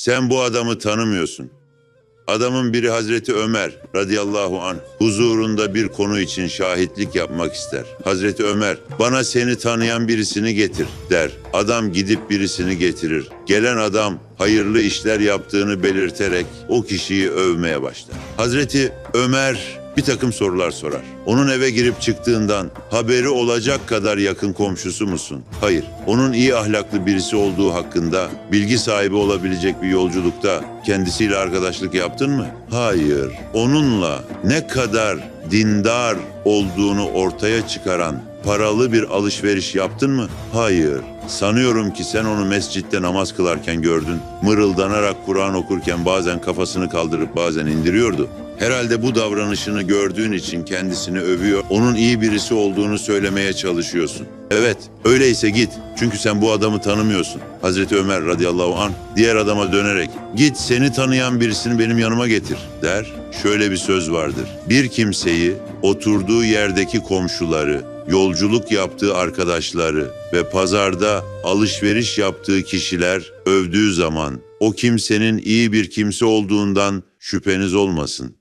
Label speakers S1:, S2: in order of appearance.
S1: Sen bu adamı tanımıyorsun. Adamın biri Hazreti Ömer radıyallahu anh huzurunda bir konu için şahitlik yapmak ister. Hazreti Ömer bana seni tanıyan birisini getir der. Adam gidip birisini getirir. Gelen adam hayırlı işler yaptığını belirterek o kişiyi övmeye başlar. Hazreti Ömer bir takım sorular sorar. Onun eve girip çıktığından haberi olacak kadar yakın komşusu musun? Hayır. Onun iyi ahlaklı birisi olduğu hakkında bilgi sahibi olabilecek bir yolculukta kendisiyle arkadaşlık yaptın mı? Hayır. Onunla ne kadar dindar olduğunu ortaya çıkaran paralı bir alışveriş yaptın mı? Hayır. Sanıyorum ki sen onu mescitte namaz kılarken gördün. Mırıldanarak Kur'an okurken bazen kafasını kaldırıp bazen indiriyordu. Herhalde bu davranışını gördüğün için kendisini övüyor, onun iyi birisi olduğunu söylemeye çalışıyorsun. Evet, öyleyse git. Çünkü sen bu adamı tanımıyorsun. Hazreti Ömer radıyallahu anh diğer adama dönerek git seni tanıyan birisini benim yanıma getir der. Şöyle bir söz vardır. Bir kimseyi oturduğu yerdeki komşuları, yolculuk yaptığı arkadaşları ve pazarda alışveriş yaptığı kişiler övdüğü zaman o kimsenin iyi bir kimse olduğundan şüpheniz olmasın.